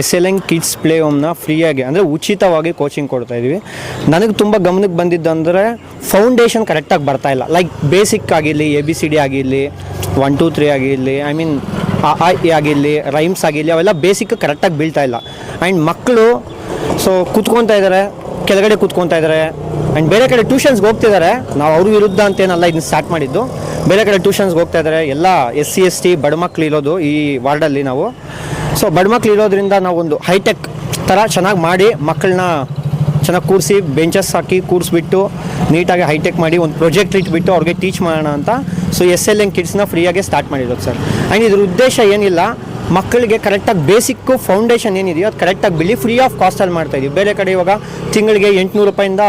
S L N kids play ಹೋಮ್ನ ಫ್ರೀಯಾಗಿ ಅಂದರೆ ಉಚಿತವಾಗಿ ಕೋಚಿಂಗ್ ಕೊಡ್ತಾ ಇದ್ದೀವಿ ನನಗೆ ತುಂಬ ಗಮನಕ್ಕೆ ಬಂದಿದ್ದು ಅಂದರೆ ಫೌಂಡೇಶನ್ ಕರೆಕ್ಟಾಗಿ ಬರ್ತಾ ಇಲ್ಲ. ಲೈಕ್ ಬೇಸಿಕ್ ಆಗಿರಲಿ ಎ ಬಿ ಸಿ ಡಿ ಆಗಿರಲಿ ಒನ್ ಟು ತ್ರೀ ಆಗಿರಲಿ ಐ ಮೀನ್ ಆ ಆಗಿರಲಿ ರೈಮ್ಸ್ ಆಗಿರಲಿ, ಅವೆಲ್ಲ ಬೇಸಿಕ್ ಕರೆಕ್ಟಾಗಿ ಬೀಳ್ತಾ ಇಲ್ಲ. ಆ್ಯಂಡ್ ಮಕ್ಕಳು ಸೊ ಕೂತ್ಕೊತಾ ಇದ್ದಾರೆ ಕೆಳಗಡೆ ಕೂತ್ಕೊತಾ ಇದ್ದಾರೆ ಆ್ಯಂಡ್ ಬೇರೆ ಕಡೆ ಟ್ಯೂಷನ್ಸ್ಗೆ ಹೋಗ್ತಿದ್ದಾರೆ ನಾವು ಅವ್ರ ವಿರುದ್ಧ ಅಂತೇನಲ್ಲ ಇದನ್ನ ಸ್ಟಾರ್ಟ್ ಮಾಡಿದ್ದು. ಬೇರೆ ಕಡೆ ಟ್ಯೂಷನ್ಸ್ಗೆ ಹೋಗ್ತಾ ಇದ್ದಾರೆ ಎಲ್ಲ ಎಸ್ ಸಿ ಎಸ್ ಟಿ ಬಡ ಮಕ್ಕಳು ಇರೋದು ಈ ವಾರ್ಡಲ್ಲಿ ನಾವು. ಸೊ ಬಡ ಮಕ್ಳು ಇರೋದ್ರಿಂದ ನಾವು ಒಂದು ಹೈಟೆಕ್ ಥರ ಚೆನ್ನಾಗಿ ಮಾಡಿ ಮಕ್ಕಳನ್ನ ಚೆನ್ನಾಗಿ ಕೂರಿಸಿ ಬೆಂಚಸ್ ಹಾಕಿ ಕೂರಿಸ್ಬಿಟ್ಟು ನೀಟಾಗಿ ಹೈಟೆಕ್ ಮಾಡಿ ಒಂದು ಪ್ರಾಜೆಕ್ಟ್ ಇಟ್ಬಿಟ್ಟು ಅವ್ರಿಗೆ ಟೀಚ್ ಮಾಡೋಣ ಅಂತ. ಸೊ ಎಸ್ ಎಲ್ ಎನ್ ಕಿಡ್ಸ್ನ ಫ್ರೀಯಾಗಿ ಸ್ಟಾರ್ಟ್ ಮಾಡಿರೋದು ಸರ್ ಆ್ಯಂಡ್ ಇದ್ರ ಉದ್ದೇಶ ಏನಿಲ್ಲ ಮಕ್ಕಳಿಗೆ ಕರೆಕ್ಟಾಗಿ ಬೇಸಿಕ್ಕು ಫೌಂಡೇಶನ್ ಏನಿದೆಯೋ ಅದು ಕರೆಕ್ಟಾಗಿ ಬಿಳಿ ಫ್ರೀ ಆಫ್ ಕಾಸ್ಟಲ್ಲಿ ಮಾಡ್ತಾ ಇದೀವಿ ಬೇರೆ ಕಡೆ ಇವಾಗ ತಿಂಗಳಿಗೆ ಎಂಟುನೂರು ರೂಪಾಯಿಂದ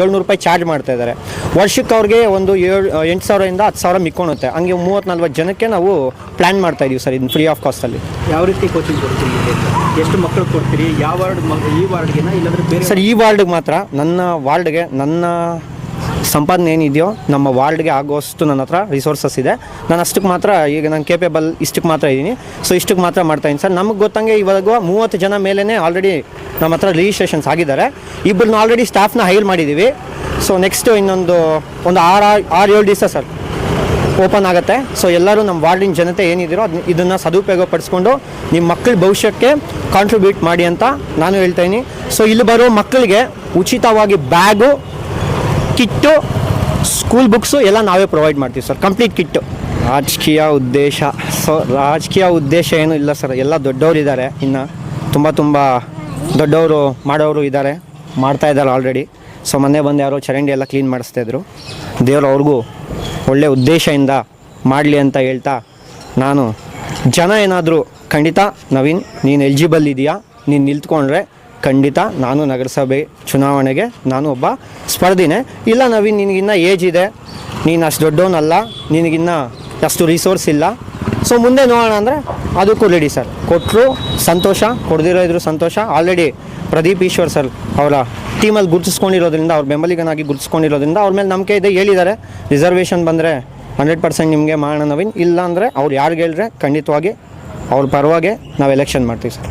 ಏಳ್ನೂರು ರೂಪಾಯಿ ಚಾರ್ಜ್ ಮಾಡ್ತಾ ಇದ್ದಾರೆ. ವರ್ಷಕ್ಕೆ ಅವ್ರಿಗೆ ಒಂದು ಏಳು ಎಂಟು ಸಾವಿರದಿಂದ ಹತ್ತು ಸಾವಿರ ಮಿಕ್ಕೊಳುತ್ತೆ ಹಂಗೆ ಮೂವತ್ತು ನಲ್ವತ್ತು ಜನಕ್ಕೆ ನಾವು ಪ್ಲ್ಯಾನ್ ಮಾಡ್ತಾ ಇದೀವಿ ಸರ್ ಇದು ಫ್ರೀ ಆಫ್ ಕಾಸ್ಟಲ್ಲಿ ಯಾವ ರೀತಿ ಕೋಚಿಂಗ್ ಕೊಡ್ತೀರಿ ಎಷ್ಟು ಮಕ್ಕಳು ಕೊಡ್ತೀರಿ? ಯಾವ ವಾರ್ಡ್ ಈ ವಾರ್ಡ್ಗೆನ? ಇಲ್ಲಾಂದರೆ ಬೇರೆ ಸರ್ ಈ ವಾರ್ಡ್ಗೆ ಮಾತ್ರ ನನ್ನ ವಾರ್ಡ್ಗೆ ನನ್ನ ಸಂಪಾದನೆ ಏನಿದೆಯೋ ನಮ್ಮ ವಾರ್ಡ್ಗೆ ಆಗೋಷ್ಟು ನನ್ನ ಹತ್ರ ರಿಸೋರ್ಸಸ್ ಇದೆ. ನಾನು ಅಷ್ಟಕ್ಕೆ ಮಾತ್ರ ಈಗ ನಾನು ಕೇಪೇಬಲ್ ಇಷ್ಟಕ್ಕೆ ಮಾತ್ರ ಇದ್ದೀನಿ. ಸೊ ಇಷ್ಟಕ್ಕೆ ಮಾತ್ರ ಮಾಡ್ತಾ ಇದ್ದೀನಿ ಸರ್. ನಮಗೆ ಗೊತ್ತಂಗೆ ಇವಾಗ ಮೂವತ್ತು ಜನ ಮೇಲೇ ಆಲ್ರೆಡಿ ನಮ್ಮ ಹತ್ರ ರಿಜಿಸ್ಟ್ರೇಷನ್ಸ್ ಆಗಿದ್ದಾರೆ. ಇಬ್ಬರನ್ನ ಆಲ್ರೆಡಿ ಸ್ಟಾಫ್ನ ಹೈರ್ ಮಾಡಿದ್ದೀವಿ. ಸೊ ನೆಕ್ಸ್ಟು ಇನ್ನೊಂದು ಒಂದು ಆರು ಆರು ಏಳು ದಿವಸ ಸರ್ ಓಪನ್ ಆಗುತ್ತೆ. ಸೊ ಎಲ್ಲರೂ ನಮ್ಮ ವಾರ್ಡಿನ ಜನತೆ ಏನಿದ್ದೀರೋ ಅದನ್ನ ಇದನ್ನು ಸದುಪಯೋಗ ಪಡಿಸ್ಕೊಂಡು ನಿಮ್ಮ ಮಕ್ಕಳ ಭವಿಷ್ಯಕ್ಕೆ ಕಾಂಟ್ರಿಬ್ಯೂಟ್ ಮಾಡಿ ಅಂತ ನಾನು ಹೇಳ್ತಾಯಿನಿ ಸೊ ಇಲ್ಲಿ ಬರೋ ಮಕ್ಕಳಿಗೆ ಉಚಿತವಾಗಿ ಬ್ಯಾಗು ಕಿಟ್ಟು ಸ್ಕೂಲ್ ಬುಕ್ಸು ಎಲ್ಲ ನಾವೇ ಪ್ರೊವೈಡ್ ಮಾಡ್ತೀವಿ ಸರ್ ಕಂಪ್ಲೀಟ್ ಕಿಟ್ಟು ರಾಜಕೀಯ ಉದ್ದೇಶ. ಸೊ ರಾಜಕೀಯ ಉದ್ದೇಶ ಏನೂ ಇಲ್ಲ ಸರ್ ಎಲ್ಲ ದೊಡ್ಡವರು ಇದ್ದಾರೆ. ಇನ್ನು ತುಂಬ ತುಂಬ ದೊಡ್ಡವರು ಮಾಡೋರು ಇದ್ದಾರೆ. ಮಾಡ್ತಾ ಇದ್ದಾರೆ ಆಲ್ರೆಡಿ ಸೊ ಮೊನ್ನೆ ಬಂದು ಯಾರೋ ಚರಂಡಿ ಎಲ್ಲ ಕ್ಲೀನ್ ಮಾಡಿಸ್ತಾ ಇದ್ರು. ದೇವರು ಅವ್ರಿಗೂ ಒಳ್ಳೆ ಉದ್ದೇಶದಿಂದ ಮಾಡಲಿ ಅಂತ ಹೇಳ್ತಾ ನಾನು ಜನ ಏನಾದರೂ ಖಂಡಿತ ನವೀನ್, ನೀನು ಎಲಿಜಿಬಲ್ ಇದೆಯಾ? ನೀನು ನಿಂತ್ಕೊಂಡ್ರೆ ಖಂಡಿತ ನಾನು ನಗರಸಭೆ ಚುನಾವಣೆಗೆ ನಾನು ಒಬ್ಬ ಸ್ಪರ್ಧಿನೇ. ಇಲ್ಲ ನವೀನ್, ನಿನಗಿನ್ನ ಏಜ್ ಇದೆ. ನೀನು ಅಷ್ಟು ದೊಡ್ಡವನಲ್ಲ. ನಿನಗಿನ್ನ ಅಷ್ಟು ರಿಸೋರ್ಸ್ ಇಲ್ಲ. ಸೊ ಮುಂದೆ ನೋಡೋಣ ಅಂದರೆ ಅದಕ್ಕೂ ರೆಡಿ ಸರ್ ಕೊಟ್ಟರು ಸಂತೋಷ, ಕೊಡದಿರೋ ಇದ್ರು ಸಂತೋಷ. ಆಲ್ರೆಡಿ ಪ್ರದೀಪ್ ಈಶ್ವರ್ ಸರ್ ಅವರ ಟೀಮಲ್ಲಿ ಗುರುತಿಸ್ಕೊಂಡಿರೋದ್ರಿಂದ, ಅವ್ರ ಬೆಂಬಲಿಗನಾಗಿ ಗುರುತಿಸ್ಕೊಂಡಿರೋದ್ರಿಂದ ಅವ್ರ ಮೇಲೆ ನಂಬಿಕೆ ಇದೆ. ಹೇಳಿದ್ದಾರೆ ರಿಸರ್ವೇಷನ್ ಬಂದರೆ ಹಂಡ್ರೆಡ್ ಪರ್ಸೆಂಟ್ ನಿಮಗೆ ಮಾಡೋಣ ನವೀನ್. ಇಲ್ಲ ಅಂದರೆ ಅವ್ರು ಯಾರಿಗೆ ಹೇಳಿದ್ರೆ ಖಂಡಿತವಾಗಿ ಅವ್ರ ಪರವಾಗಿ ನಾವು ಎಲೆಕ್ಷನ್ ಮಾಡ್ತೀವಿ ಸರ್